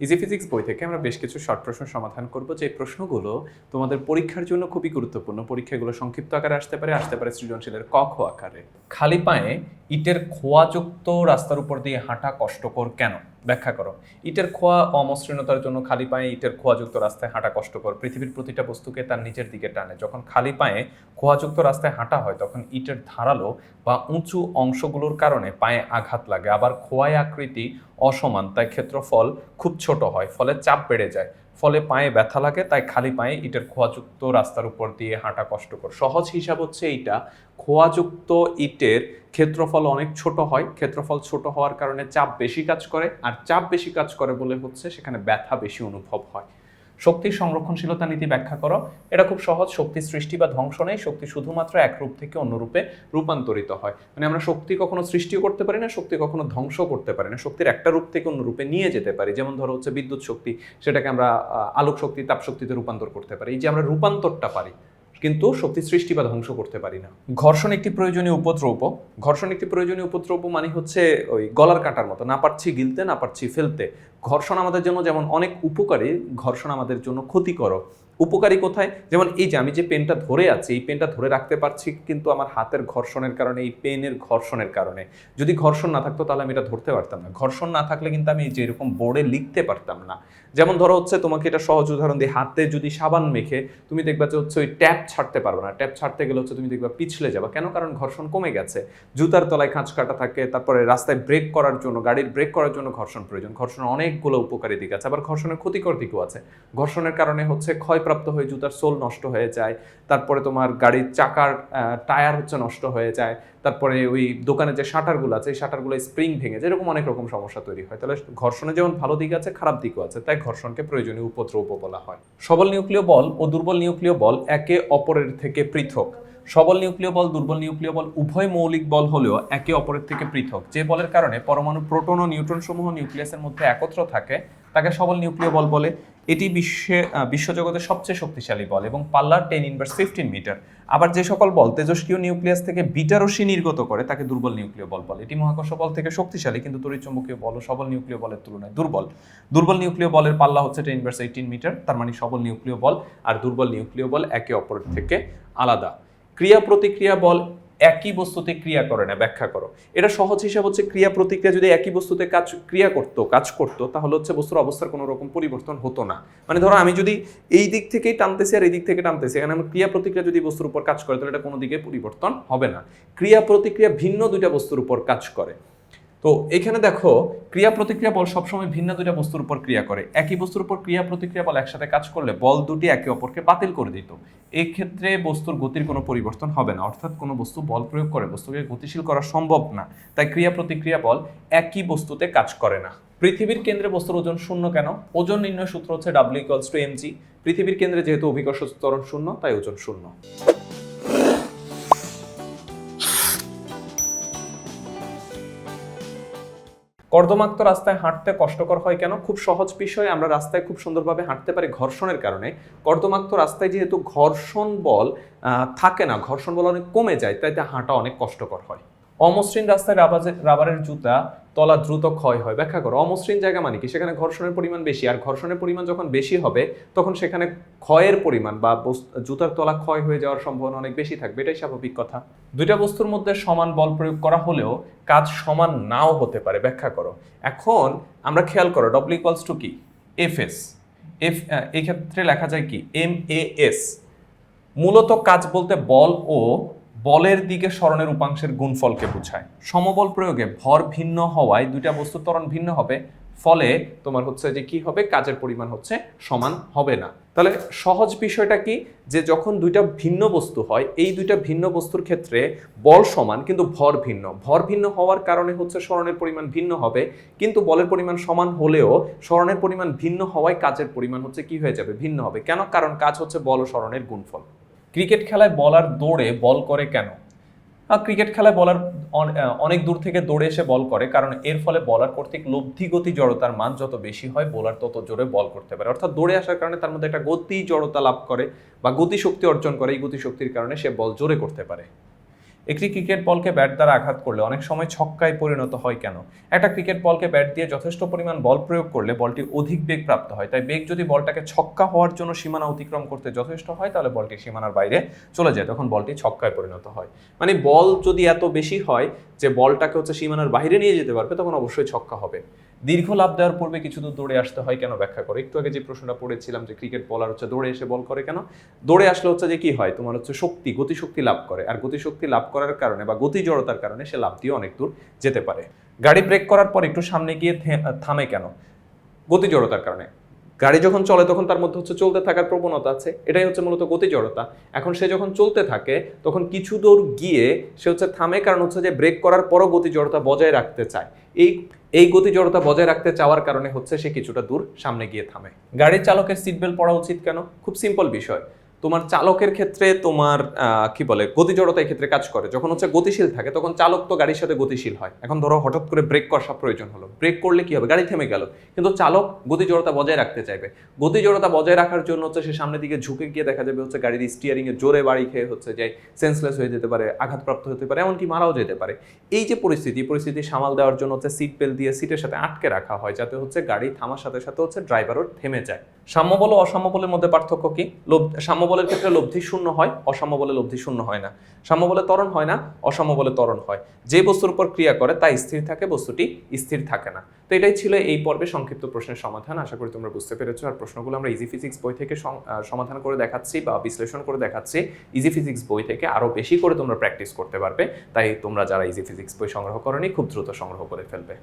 Easy physics বই থেকে আমরা বেশ কিছু শর্ট প্রশ্ন সমাধান করব। যে প্রশ্নগুলো তোমাদের পরীক্ষার জন্য খুবই গুরুত্বপূর্ণ। পরীক্ষাগুলো সংক্ষিপ্ত আকারে আসতে পারে আসতে পারে সৃজনশীলের ক খ আকারে। খালি পায়ে ইটের খোয়াযুক্ত রাস্তার উপর দিয়ে হাঁটা কষ্টকর কেন? ব্যাখ্যা করো। ইটের খোয়া অমসৃণতার জন্য খালি পায়ে ইটের খোয়াযুক্ত রাস্তায় হাঁটা কষ্টকর। পৃথিবীর প্রতিটা বস্তুকে তার নিচের দিকে টানে। যখন খালি পায়ে খোয়াযুক্ত রাস্তায় হাঁটা হয়, তখন ইটের ধারালো বা উঁচু অংশগুলোর কারণে পায়ে আঘাত লাগে। আবার খোয়ায় আকৃতি অসমান, তাই ক্ষেত্রফল খুব ছোট হয়, ফলে চাপ বেড়ে যায়। ফলে পায়ে ব্যথা লাগে, তাই খালি পায়ে ইটের খোয়াযুক্ত রাস্তার উপর দিয়ে হাঁটা কষ্টকর। সহজ হিসাব হচ্ছে এইটা, খোয়াযুক্ত ইটের ক্ষেত্রফল অনেক ছোট হয়, ক্ষেত্রফল ছোট হওয়ার কারণে চাপ বেশি কাজ করে, আর চাপ বেশি কাজ করে বলে হচ্ছে সেখানে ব্যথা বেশি অনুভব হয়। শক্তির সংরক্ষণশীলতা নীতি ব্যাখ্যা করো। এটা খুব সহজ, শক্তি সৃষ্টি বা ধ্বংস নেই, শক্তি শুধুমাত্র এক রূপ থেকে অন্য রূপে রূপান্তরিত হয়। মানে আমরা শক্তি কখনো সৃষ্টিও করতে পারি না, শক্তি কখনো ধ্বংস করতে পারি না। শক্তির একটা রূপ থেকে অন্য রূপে নিয়ে যেতে পারি। যেমন ধরো হচ্ছে বিদ্যুৎ শক্তি, সেটাকে আমরা আলোক শক্তি, তাপ শক্তিতে রূপান্তর করতে পারি। এই যে আমরা রূপান্তরটা পারি, কিন্তু শক্তি সৃষ্টি বা ধ্বংস করতে পারি না। ঘর্ষণ একটি প্রয়োজনীয় উপদ্রব ঘর্ষণ একটি প্রয়োজনীয় উপদ্রব মানে হচ্ছে ওই গলার কাটার মতো। না পারছি গিলতে, না পারছি ফেলতে। ঘর্ষণ আমাদের জন্য যেমন অনেক উপকারী ঘর্ষণ আমাদের জন্য ক্ষতিকর উপকারী কোথায়? যেমন এই যে আমি যে পেনটা ধরে আছি, এই পেনটা ধরে রাখতে পারছি কিন্তু আমার হাতের ঘর্ষণের কারণে, এই পেনের ঘর্ষণের কারণে। যদি ঘর্ষণ না থাকতো তাহলে আমি এটা ধরতে পারতাম না। ঘর্ষণ না থাকলে কিন্তু আমি যে এরকম বোর্ডে লিখতে পারতাম না। যেমন ধরো হচ্ছে তোমাকে এটা সহজ উদাহরণ দিই হাতে যদি সাবান মেখে, তুমি দেখবা যে হচ্ছে ওই ট্যাপ ছাড়তে পারবে না। ট্যাপ ছাড়তে গেলে হচ্ছে তুমি দেখবা পিছলে যাবা। কেন? কারণ ঘর্ষণ কমে গেছে। জুতার তলায় খাঁচ কাটা থাকে, তারপরে রাস্তায় ব্রেক করার জন্য, গাড়ির ব্রেক করার জন্য ঘর্ষণ প্রয়োজন। ঘর্ষণ অনেকগুলো উপকারী দিক আছে, আবার ঘর্ষণের ক্ষতিকর দিকও আছে। ঘর্ষণের কারণে হচ্ছে ক্ষয়প্রাপ্ত হয়ে জুতার সোল নষ্ট হয়ে যায়, তারপরে তোমার গাড়ির চাকার টায়ার হচ্ছে নষ্ট হয়ে যায়, তারপরে ওই দোকানে যে শাটারগুলো আছে, এই শাটারগুলো স্প্রিং ভেঙে যায়, এরকম অনেক রকম সমস্যা তৈরি হয়। তাহলে ঘর্ষণে যেমন ভালো দিক আছে, খারাপ দিকও আছে, তাই ঘর্ষণকে প্রয়োজনীয় উপদ্রব বলা হয়। সবল নিউক্লিয় বল ও দুর্বল নিউক্লিয় বল একে অপরের থেকে পৃথক। সবল নিউক্লিয় বল, দুর্বল নিউক্লিয় বল উভয় মৌলিক বল হলেও একে অপরের থেকে পৃথক। যে বলের কারণে পরমাণু প্রোটন ও নিউট্রন সমূহ নিউক্লিয়াসের মধ্যে একত্র থাকে তাকে সবল নিউক্লিয় বল বলে। এটি বিশ্বে বিশ্বজগতের সবচেয়ে শক্তিশালী বল এবং পাল্লার টেন ইনভার্স ফিফটিন মিটার। আবার যে সকল বল তেজস্ক্রিয় নিউক্লিয়াস থেকে বিটা রশ্মি নির্গত করে, তাকে দুর্বল নিউক্লিয় বল বলে। এটি মহাকর্ষ বল থেকে শক্তিশালী, কিন্তু তড়িৎচুম্বকীয় বল ও সবল নিউক্লিয় বলের তুলনায় দুর্বল। দুর্বল নিউক্লিয় বলের পাল্লা হচ্ছে টেন ইনভার্স এইটিন মিটার, তার মানে সবল নিউক্লিয় বল, আর দুর্বল নিউক্লিয় বল একে অপরের থেকে আলাদা। ক্রিয়া প্রতিক্রিয়া বল একই বস্তুতে ক্রিয়া করে না, ব্যাখ্যা করো। এটা সহজ হিসাব হচ্ছে ক্রিয়া প্রতিক্রিয়া যদি একই বস্তুতে কাজ, ক্রিয়া করতো, কাজ করতো, তাহলে হচ্ছে বস্তুর অবস্থার কোনো রকম পরিবর্তন হতো না। মানে ধরো আমি যদি এই দিক থেকেই টানতেছি আর এই দিক থেকে টানতেছি, এখানে আমার ক্রিয়া প্রতিক্রিয়া যদি বস্তুর উপর কাজ করে, তাহলে এটা কোনো দিকে পরিবর্তন হবে না। ক্রিয়া প্রতিক্রিয়া ভিন্ন দুইটা বস্তুর উপর কাজ করে। তো এখানে দেখো ক্রিয়া প্রতিক্রিয়া বল সবসময় ভিন্ন দুইটা বস্তুর উপর ক্রিয়া করে। একই বস্তুর উপর ক্রিয়া প্রতিক্রিয়া বল একসাথে কাজ করলে বল দুটি একে অপরকে বাতিল করে দিত। এই ক্ষেত্রে বস্তুর গতির কোনো পরিবর্তন হবে না। অর্থাৎ কোনো বস্তু বল প্রয়োগ করে, বস্তুকে গতিশীল করা সম্ভব না। তাই ক্রিয়া প্রতিক্রিয়া বল একই বস্তুতে কাজ করে না। পৃথিবীর কেন্দ্রে বস্তুর ওজন শূন্য কেন? ওজন নির্ণয় সূত্র হচ্ছে ডাব্লিউ ইকুয়ালস টু এমজি পৃথিবীর কেন্দ্রে যেহেতু অভিকর্ষ ত্বরণ শূন্য, তাই ওজন শূন্য। কর্দমাক্ত রাস্তায় হাঁটতে কষ্টকর হয় কেন? খুব সহজ বিষয়, আমরা রাস্তায় খুব সুন্দরভাবে হাঁটতে পারি ঘর্ষণের কারণে। কর্দমাক্ত রাস্তায় যেহেতু ঘর্ষণ বল থাকে না, ঘর্ষণ বল অনেক কমে যায়, তাই তা হাঁটা অনেক কষ্টকর হয়। অমসৃণ রাস্তায় রাবারের জুতা তলা দ্রুত ক্ষয় হয়। ব্যাখ্যা করো, অমসৃণ জায়গা মানে কি? সেখানে ঘর্ষণের পরিমাণ বেশি, আর ঘর্ষণের পরিমাণ যখন বেশি হবে, তখন সেখানে ক্ষয়ের পরিমাণ বা জুতার তলা ক্ষয় হয়ে যাওয়ার সম্ভাবনা অনেক বেশি থাকবে। এটাই স্বাভাবিক কথা। দুইটা বস্তুর মধ্যে সমান বল প্রয়োগ করা হলেও কাজ সমান নাও হতে পারে। ব্যাখ্যা করো। এখন আমরা খেয়াল করো ডব্লিউ ইকুয়ালস টু কি? এফ এস এফ এই ক্ষেত্রে লেখা যায় কি? এম এ এস মূলত কাজ বলতে বল ও বলের দিকে স্মরণের উপাংশের গুণফলকে বোঝায়। সমবল প্রয়োগে ভর ভিন্ন হওয়ায় দুইটা বস্তুর ত্বরণ ভিন্ন হবে। ফলে তোমার হচ্ছে যে কি হবে? কাজের পরিমাণ হচ্ছে সমান হবে না। তাহলে সহজ বিষয়টা কি? যে যখন দুইটা ভিন্ন বস্তু হয়, এই দুইটা ভিন্ন বস্তুর ক্ষেত্রে বল সমান, কিন্তু ভর ভিন্ন। ভর ভিন্ন হওয়ার কারণে হচ্ছে স্মরণের পরিমাণ ভিন্ন হবে, কিন্তু বলের পরিমাণ সমান হলেও স্মরণের পরিমাণ ভিন্ন হওয়ায় কাজের পরিমাণ হচ্ছে কি হয়ে যাবে? ভিন্ন হবে। কেন? কারণ কাজ হচ্ছে বল ও স্মরণের গুণফল। ক্রিকেট খেলায় বলার দৌড়ে বল করে কেন? ক্রিকেট খেলায় বলার অনেক দূর থেকে দৌড়ে এসে বল করে, কারণ এর ফলে বলার কর্তৃক লব্ধি গতি জড়তার মান যত বেশি হয়, বোলার তত জোরে বল করতে পারে। অর্থাৎ দৌড়ে আসার কারণে তার মধ্যে একটা গতি, জড়তা লাভ করে বা গতিশক্তি অর্জন করে। এই গতিশক্তির কারণে সে বল জোরে করতে পারে। একটি ক্রিকেট বলকে ব্যাট দ্বারা আঘাত করলে অনেক সময় ছক্কায় পরিণত হয় কেন? একটা ক্রিকেট বলকে ব্যাট দিয়ে যথেষ্ট পরিমাণ বল প্রয়োগ করলে বলটি অধিক বেগ প্রাপ্ত হয়। তাই বেগ যদি বলটাকে ছক্কা হওয়ার জন্য সীমানা অতিক্রম করতে যথেষ্ট হয়, তাহলে বলটি সীমানার বাইরে চলে যায়, তখন বলটি ছক্কায় পরিণত হয়। মানে বল যদি এত বেশি হয় যে বলটাকে হচ্ছে সীমানার বাইরে নিয়ে যেতে পারবে, তখন অবশ্যই ছক্কা হবে। দীর্ঘ লাভ দেওয়ার পূর্বে কিছু দূর দৌড়ে আসতে হয় কেন ব্যাখ্যা করে? একটু আগে যে প্রশ্নটা পড়েছিলাম যে ক্রিকেট বলার হচ্ছে দৌড়ে এসে বল করে কেন? দৌড়ে আসলে হচ্ছে যে কি হয়? তোমার হচ্ছে শক্তি, গতিশক্তি লাভ করে। আর গতিশক্তি লাভ করার কারণে বা গতি জড়তার কারণে সে লাভ দিয়ে অনেক দূর যেতে পারে। গাড়ি ব্রেক করার পর একটু সামনে গিয়ে থামে কেন? গতি জড়তার কারণে। গাড়ি যখন চলে, তখন তার মধ্যে হচ্ছে চলতে থাকার প্রবণতা আছে। এটাই হচ্ছে মূলত গতি জড়তা। এখন সে যখন চলতে থাকে, তখন কিছু দূর গিয়ে সে হচ্ছে থামে, কারণ হচ্ছে যে ব্রেক করার পরও গতি জড়তা বজায় রাখতে চায়। এই এই গতি জড়তা বজায় রাখতে চাওয়ার কারণে হচ্ছে সে কিছুটা দূর সামনে গিয়ে থামে। গাড়ির চালকের সিট বেল্ট পরা উচিত কেন? খুব সিম্পল বিষয়। তোমার চালকের ক্ষেত্রে তোমার কি বলে, গতি জড়তা ক্ষেত্রে কাজ করে। যখন হচ্ছে গতিশীল থাকে, তখন চালক তো গাড়ির সাথে গতিশীল হয়। এখন ধরো হঠাৎ করে ব্রেক কষা প্রয়োজন হলো। ব্রেক করলে কি হবে? গাড়ি থেমে গেল। কিন্তু চালক গতি জড়তা বজায় রাখতে চাইবে। গতি জড়তা বজায় রাখার জন্য হচ্ছে সে সামনের দিকে ঝুঁকে গিয়ে দেখা যাবে হচ্ছে গাড়ির স্টিয়ারিং এ জোরে বাড়ি খেয়ে হচ্ছে যে সেন্সলেস হয়ে যেতে পারে, আঘাতপ্রাপ্ত হতে পারে, এমনকি মারাও যেতে পারে। এই যে পরিস্থিতি পরিস্থিতি সামাল দেওয়ার জন্য হচ্ছে সিট বেল্ট দিয়ে সিটের সাথে আটকে রাখা হয়, যাতে হচ্ছে গাড়ি থামার সাথে সাথে হচ্ছে ড্রাইভারও থেমে যায়। সাম্য বল অসাম্য বলের মধ্যে পার্থক্য কি? লোভ, সাম্য বলের ক্ষেত্রে লব্ধি শূন্য হয় অসাম্য বলে লব্ধি শূন্য হয় না। সাম্য বলে ত্বরণ হয় না অসাম্য বলে ত্বরণ হয়। যে বস্তুর উপর ক্রিয়া করে তা স্থির থাকে, বস্তুটি স্থির থাকে না। তো এটাই ছিল এই পর্বে সংক্ষিপ্ত প্রশ্নের সমাধান। আশা করি তোমরা বুঝতে পেরেছ। আর প্রশ্নগুলো আমরা ইজি ফিজিক্স বই থেকে সমাধান করে দেখাচ্ছি বা বিশ্লেষণ করে দেখাচ্ছি। ইজি ফিজিক্স বই থেকে আরও বেশি করে তোমরা প্র্যাকটিস করতে পারবে। তাই তোমরা যারা ইজি ফিজিক্স বই সংগ্রহ করনি, খুব দ্রুত সংগ্রহ করে ফেলবে।